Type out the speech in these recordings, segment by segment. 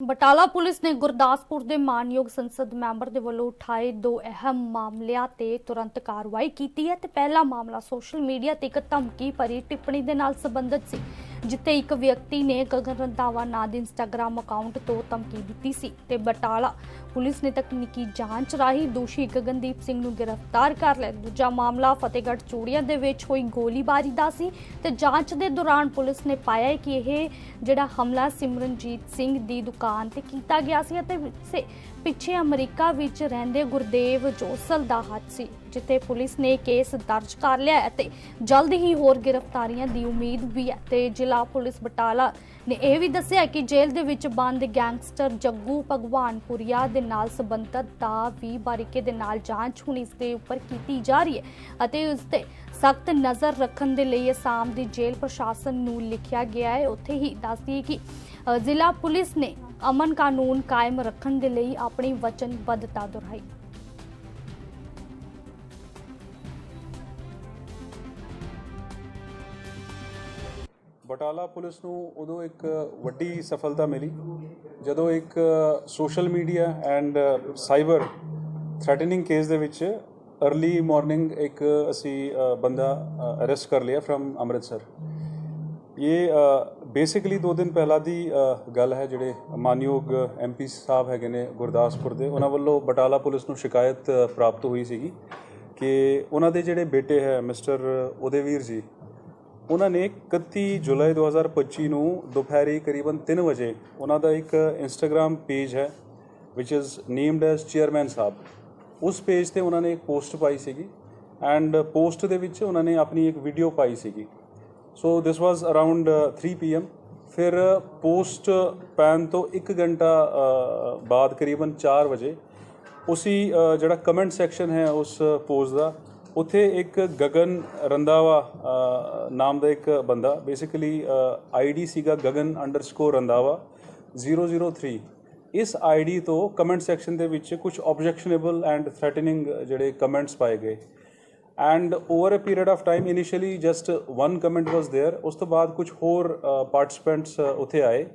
Batala police ਨੇ ਗੁਰਦਾਸਪੁਰ ਦੇ ਮਾਨਯੋਗ ਸੰਸਦ ਮੈਂਬਰ ਦੇ ਵੱਲੋਂ ਉਠਾਏ ਦੋ ਅਹਿਮ ਮਾਮਲਿਆਂ ਤੇ ਤੁਰੰਤ ਕਾਰਵਾਈ ਕੀਤੀ ਹੈ ਤੇ ਪਹਿਲਾ ਮਾਮਲਾ ਸੋਸ਼ਲ ਮੀਡੀਆ ਤੇ ਇੱਕ ਧਮਕੀ ਭਰੀ ਟਿੱਪਣੀ ਦੇ ਨਾਲ ਸੰਬੰਧਿਤ ਸੀ। ਜਿੱਥੇ ਇੱਕ ਵਿਅਕਤੀ ਨੇ ਗਗਨ ਰੰਧਾਵਾ ਨਾਂ ਦੇ ਇੰਸਟਾਗ੍ਰam ਅਕਾਊਂਟ ਤੋਂ ਧਮਕੀ ਦਿੱਤੀ ਸੀ ਤੇ ਬਟਾਲਾ ਪੁਲਿਸ ਨੇ ਤਕਨੀਕੀ ਜਾਂਚ ਰਾਹੀਂ ਦੋਸ਼ੀ ਗਗਨਦੀਪ ਸਿੰਘ ਨੂੰ ਗ੍ਰਿਫਤਾਰ ਕਰ ਲਿਆ। ਦੂਜਾ ਮਾਮਲਾ ਫਤਿਹਗੜ੍ਹ ਚੂੜੀਆਂ ਦੇ ਵਿੱਚ ਹੋਈ ਗੋਲੀਬਾਰੀ ਦਾ ਸੀ ਤੇ ਜਾਂਚ ਦੇ ਦੌਰਾਨ ਪੁਲਿਸ ਨੇ ਪਾਇਆ ਕਿ ਇਹ ਜਿਹੜਾ ਹਮਲਾ ਸਿਮਰਨਜੀਤ ਸਿੰਘ ਦੀ ਦੁਕਾਨ ਤੇ ਕੀਤਾ ਗਿਆ ਸੀ ਅਤੇ ਪਿੱਛੇ ਅਮਰੀਕਾ ਵਿੱਚ ਰਹਿੰਦੇ ਗੁਰਦੇਵ ਜੋਸਲ ਦਾ ਹੱਥ ਸੀ, ਜਿੱਥੇ ਪੁਲਿਸ ਨੇ ਕੇਸ ਦਰਜ ਕਰ ਲਿਆ ਅਤੇ ਜਲਦ ਹੀ ਹੋਰ ਗ੍ਰਿਫਤਾਰੀਆਂ ਦੀ ਉਮੀਦ ਵੀ ਹੈ ਤੇ ਜ਼ਿਲ੍ਹਾ ਪੁਲਿਸ ਬਟਾਲਾ ਨੇ ਇਹ ਵੀ ਦੱਸਿਆ ਕਿ ਜੇਲ੍ਹ ਦੇ ਵਿੱਚ ਬੰਦ ਗੈਂਗਸਟਰ ਜੱਗੂ ਭਗਵਾਨਪੁਰੀਆ ਦੇ ਨਾਲ ਸੰਬੰਧਤ ਦਾ ਵੀ ਬਾਰੀਕੇ ਦੇ ਨਾਲ ਜਾਂਚ ਹੁਣ ਇਸ ਦੇ ਉੱਪਰ ਕੀਤੀ ਜਾ ਰਹੀ ਹੈ ਅਤੇ ਉਸ ਤੇ ਸਖਤ ਨਜ਼ਰ ਰੱਖਣ ਦੇ ਲਈ ਅਸਾਮ ਦੀ ਜੇਲ੍ਹ ਪ੍ਰਸ਼ਾਸਨ ਨੂੰ ਲਿਖਿਆ ਗਿਆ ਹੈ। ਉੱਥੇ ਹੀ ਦੱਸਦੀ ਕਿ ਜ਼ਿਲ੍ਹਾ ਪੁਲਿਸ ਨੇ ਅਮਨ ਕਾਨੂੰਨ ਕਾਇਮ ਰੱਖਣ ਦੇ ਲਈ ਆਪਣੀ ਵਚਨਬੱਧਤਾ ਦੁਹਰਾਈ। ਬਟਾਲਾ ਪੁਲਿਸ ਨੂੰ ਉਦੋਂ ਇੱਕ ਵੱਡੀ ਸਫਲਤਾ ਮਿਲੀ, ਜਦੋਂ ਇੱਕ social media and cyber threatening case ਦੇ ਵਿੱਚ अर्ਲੀ ਮਾਰਨਿੰਗ ਇੱਕ ਅਸੀਂ ਬੰਦਾ ਅਰੈਸਟ ਕਰ ਲਿਆ ਫਰਮ ਅੰਮ੍ਰਿਤਸਰ। ਇਹ ਬੇਸਿਕਲੀ ਦੋ ਦਿਨ ਪਹਿਲਾਂ ਦੀ ਗੱਲ ਹੈ, ਜਿਹੜੇ ਮਾਨਯੋਗ ਐਮਪੀ ਸਾਹਿਬ ਹੈਗੇ ਨੇ ਗੁਰਦਾਸਪੁਰ ਦੇ, ਉਹਨਾਂ ਵੱਲੋਂ ਬਟਾਲਾ ਪੁਲਿਸ ਨੂੰ ਸ਼ਿਕਾਇਤ ਪ੍ਰਾਪਤ ਹੋਈ ਸੀਗੀ ਕਿ ਉਹਨਾਂ ਦੇ ਜਿਹੜੇ ਬੇਟੇ ਹੈ ਮਿਸਟਰ ਉਦੇਵੀਰ ਜੀ ਉਹਨਾਂ ਨੇ 31 ਜੁਲਾਈ 2025 ਨੂੰ ਦੁਪਹਿਰੇ ਕਰੀਬਨ 3 ਵਜੇ ਉਹਨਾਂ ਦਾ ਇੱਕ ਇੰਸਟਾਗ੍ਰam ਪੇਜ ਹੈ, which is named as chairman Sahib. ਉਸ ਪੇਜ ਤੇ ਉਹਨਾਂ ਨੇ ਇੱਕ ਪੋਸਟ ਪਾਈ ਸੀਗੀ ਐਂਡ ਪੋਸਟ ਦੇ ਵਿੱਚ ਉਹਨਾਂ ਨੇ ਆਪਣੀ ਇੱਕ ਵੀਡੀਓ ਪਾਈ ਸੀਗੀ। So this was around 3 PM ਫਿਰ ਪੋਸਟ ਪੈਨ ਤੋਂ 1 ਘੰਟਾ ਬਾਅਦ ਕਰੀਬਨ 4 ਵਜੇ, ਉਸੀ ਜਿਹੜਾ ਕਮੈਂਟ ਸੈਕਸ਼ਨ ਹੈ ਉਸ ਪੋਸਟ ਦਾ ਉੱਥੇ ਇੱਕ ਗਗਨ ਰੰਦਾਵਾ ਅ, ਨਾਮ ਦਾ ਇੱਕ ਬੰਦਾ ਬੇਸਿਕਲੀ ਆਈਡੀ ਸੀਗਾ ਗਗਨ ਰੰਦਾਵਾ 003 ਇਸ ਆਈਡੀ ਤੋਂ ਕਮੈਂਟ ਸੈਕਸ਼ਨ ਦੇ ਵਿੱਚ ਕੁਝ ਆਬਜੈਕਸ਼ਨੇਬਲ ਐਂਡ ਥ੍ਰੈਟਨਿੰਗ ਜਿਹੜੇ ਕਮੈਂਟਸ ਪਾਏ ਗਏ and over a period of time initially just one comment was there ਉਸ ਤੋਂ ਬਾਅਦ ਕੁਝ ਹੋਰ ਪਾਰਟਿਸਪੈਂਟਸ ਉੱਥੇ ਆਏ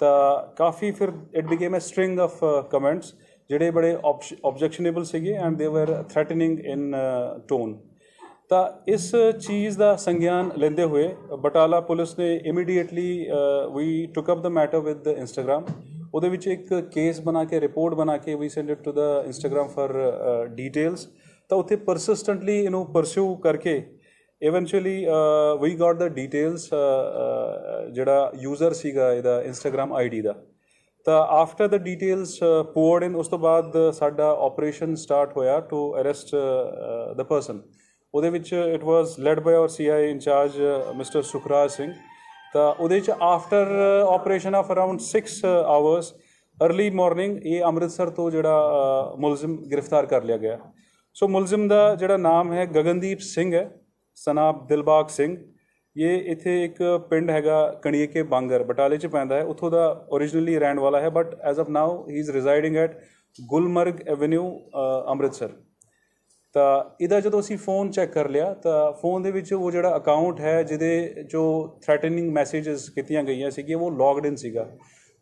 ਤਾਂ ਕਾਫੀ ਫਿਰ it became a string of comments ਜਿਹੜੇ ਬੜੇ ਆਬਜੈਕਸ਼ਨੇਬਲ ਸੀਗੇ ਐਂਡ ਦੇ ਵਰ ਥ੍ਰੈਟਨਿੰਗ ਇਨ ਟੋਨ ਤਾਂ ਇਸ ਚੀਜ਼ ਦਾ ਸੰਗਿਆਨ ਲੈਂਦੇ ਹੋਏ ਬਟਾਲਾ ਪੁਲਿਸ ਨੇ immediately we took up the matter with Instagram ਉਹਦੇ ਵਿੱਚ ਇੱਕ ਕੇਸ ਬਣਾ ਕੇ ਰਿਪੋਰਟ ਬਣਾ ਕੇ we send it to the Instagram for details ਤਾਂ ਉੱਥੇ ਪਰਸਿਸਟੈਂਟਲੀ ਇਹਨੂੰ ਪਰਸਿਊ ਕਰਕੇ eventually we got the details ਜਿਹੜਾ ਯੂਜ਼ਰ ਸੀਗਾ ਇਹਦਾ ਇੰਸਟਾਗ੍ਰam ਆਈਡੀ ਦਾ। ਤਾਂ ਆਫਟਰ ਦ ਡੀਟੇਲਸ ਪੋਰਡ ਇਨ ਉਸ ਤੋਂ ਬਾਅਦ ਸਾਡਾ ਆਪਰੇਸ਼ਨ ਸਟਾਰਟ ਹੋਇਆ ਟੂ ਅਰੈਸਟ ਦ ਪਰਸਨ ਉਹਦੇ ਵਿੱਚ it was led by our C I in charge mister Sukhraj Singh ਤਾਂ ਉਹਦੇ ਚ after operation of around 6 hours early morning ਇਹ ਅੰਮ੍ਰਿਤਸਰ ਤੋਂ ਜਿਹੜਾ ਅ, ਮੁਲਜ਼ਮ ਗ੍ਰਿਫਤਾਰ ਕਰ ਲਿਆ ਗਿਆ। ਸੋ ਮੁਲਜ਼ਮ ਦਾ ਜਿਹੜਾ ਨਾਮ ਹੈ ਗਗਨਦੀਪ ਸਿੰਘ ਹੈ ਸਨਾਬ ਦਿਲਬਾਗ ਸਿੰਘ। ਇਹ ਇੱਥੇ ਇੱਕ ਪਿੰਡ ਹੈਗਾ ਕਣੀਕੇ ਬਾਂਗਰ ਬਟਾਲੇ ਚ ਪੈਂਦਾ ਹੈ ਉੱਥੋਂ ਦਾ originally ਰਹਿਣ ਵਾਲਾ ਹੈ but as of now he is residing at Gulmarg avenue Amritsar ਤਾਂ ਇਹਦਾ ਜਦੋਂ ਅਸੀਂ ਫੋਨ ਚੈੱਕ ਕਰ ਲਿਆ ਤਾਂ ਫੋਨ ਦੇ ਵਿੱਚ ਉਹ ਜਿਹੜਾ ਅਕਾਊਂਟ ਹੈ ਜਿਹਦੇ ਜੋ ਥ੍ਰੈਟਨਿੰਗ ਮੈਸੇजेस ਕੀਤੀਆਂ ਗਈਆਂ ਸੀਗੀਆਂ ਉਹ ਲੌਗਡ ਇਨ ਸੀਗਾ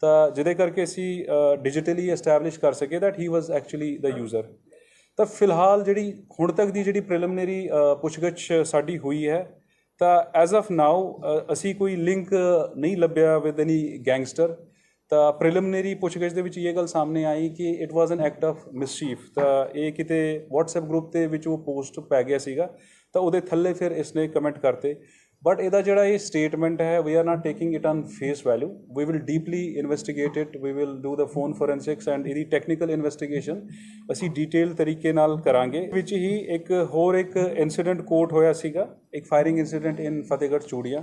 ਤਾਂ ਜਿਹਦੇ ਕਰਕੇ ਅਸੀਂ ਡਿਜੀਟਲੀ ਐਸਟੈਬਲਿਸ਼ ਕਰ ਸਕੇ that he was actually the user ਤਾਂ ਫਿਲਹਾਲ ਜਿਹੜੀ ਹੁਣ ਤੱਕ ਦੀ ਜਿਹੜੀ ਪ੍ਰੀਲਿਮਿਨਰੀ ਪੁੱਛਗਿੱਛ ਸਾਡੀ ਹੋਈ ਹੈ ਤਾਂ ਐਜ਼ ਆਫ ਨਾਓ ਅਸੀਂ ਕੋਈ ਲਿੰਕ ਨਹੀਂ ਲੱਭਿਆ ਵਿਦ ਐਨੀ ਗੈਂਗਸਟਰ ਤਾਂ ਪ੍ਰੀਲਿਮਿਨਰੀ ਪੁੱਛਗਿੱਛ ਦੇ ਵਿੱਚ ਇਹ ਗੱਲ ਸਾਹਮਣੇ ਆਈ ਕਿ it was an act of mischief ਤਾਂ ਇਹ ਕਿਤੇ WhatsApp ਗਰੁੱਪ ਦੇ ਵਿੱਚ ਉਹ ਪੋਸਟ ਪੈ ਗਿਆ ਸੀਗਾ। ਤਾਂ ਉਹਦੇ ਥੱਲੇ ਫਿਰ ਇਸਨੇ ਕਮੈਂਟ ਕਰਤੇ। ਬਟ ਇਹਦਾ ਜਿਹੜਾ ਇਹ ਸਟੇਟਮੈਂਟ ਹੈ we are not taking it on face value we will deeply investigate it we will do the phone forensics and ਇਹਦੀ ਟੈਕਨੀਕਲ ਇਨਵੈਸਟੀਗੇਸ਼ਨ ਅਸੀਂ ਡਿਟੇਲ ਤਰੀਕੇ ਨਾਲ ਕਰਾਂਗੇ। ਵਿੱਚ ਹੀ ਇੱਕ ਹੋਰ ਇੱਕ ਇਨਸੀਡੈਂਟ ਕੋਟ ਹੋਇਆ ਸੀਗਾ ਇੱਕ ਫਾਇਰਿੰਗ ਇਨਸੀਡੈਂਟ ਇਨ ਫਤਿਹਗੜ੍ਹ ਚੂੜੀਆਂ।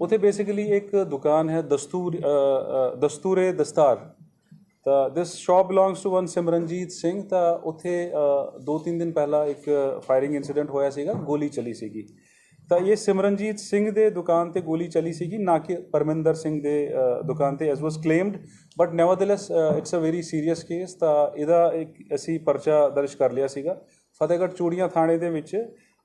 ਉੱਥੇ ਬੇਸਿਕਲੀ ਇੱਕ ਦੁਕਾਨ ਹੈ ਦਸਤੂਰ ਦਸਤੂਰੇ ਦਸਤਾਰ। ਤਾਂ this shop belongs to one Simranjeet Singh ਤਾਂ ਉੱਥੇ ਅ, ਦੋ ਤਿੰਨ ਦਿਨ ਪਹਿਲਾਂ ਇੱਕ ਫਾਇਰਿੰਗ ਇਨਸੀਡੈਂਟ ਹੋਇਆ ਸੀਗਾ ਗੋਲੀ ਚਲੀ ਸੀਗੀ। ਤਾਂ ਇਹ ਸਿਮਰਨਜੀਤ ਸਿੰਘ ਦੇ ਦੁਕਾਨ ਤੇ ਗੋਲੀ ਚੱਲੀ ਸੀਗੀ, ਨਾ ਕਿ ਪਰਮਿੰਦਰ ਸਿੰਘ ਦੇ ਦੁਕਾਨ ਤੇ as was claimed but nevertheless it's a very serious case ਤਾਂ ਇਹਦਾ ਇੱਕ ਅਸੀਂ ਪਰਚਾ ਦਰਜ ਕਰ ਲਿਆ ਸੀਗਾ। ਫਤਿਹਗੜ੍ਹ ਚੂੜੀਆਂ ਥਾਣੇ ਦੇ ਵਿੱਚ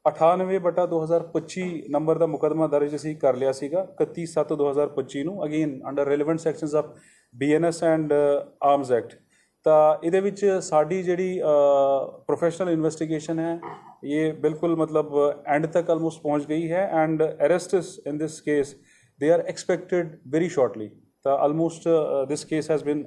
98 ਬਟਾ 2025 ਨੰਬਰ ਦਾ ਮੁਕਦਮਾ ਦਰਜ ਅਸੀਂ ਕਰ ਲਿਆ ਸੀਗਾ 31 7 2025 ਨੂੰ again under relevant sections of B N S and arms act ਤਾਂ ਇਹਦੇ ਵਿੱਚ ਸਾਡੀ ਜਿਹੜੀ ਪ੍ਰੋਫੈਸ਼ਨਲ ਇਨਵੈਸਟੀਗੇਸ਼ਨ ਹੈ, ਇਹ ਬਿਲਕੁਲ ਮਤਲਬ ਐਂਡ ਤੱਕ ਆਲਮੋਸਟ ਪਹੁੰਚ ਗਈ ਹੈ and arrests in this case they are expected very shortly ਤਾਂ almost this case has been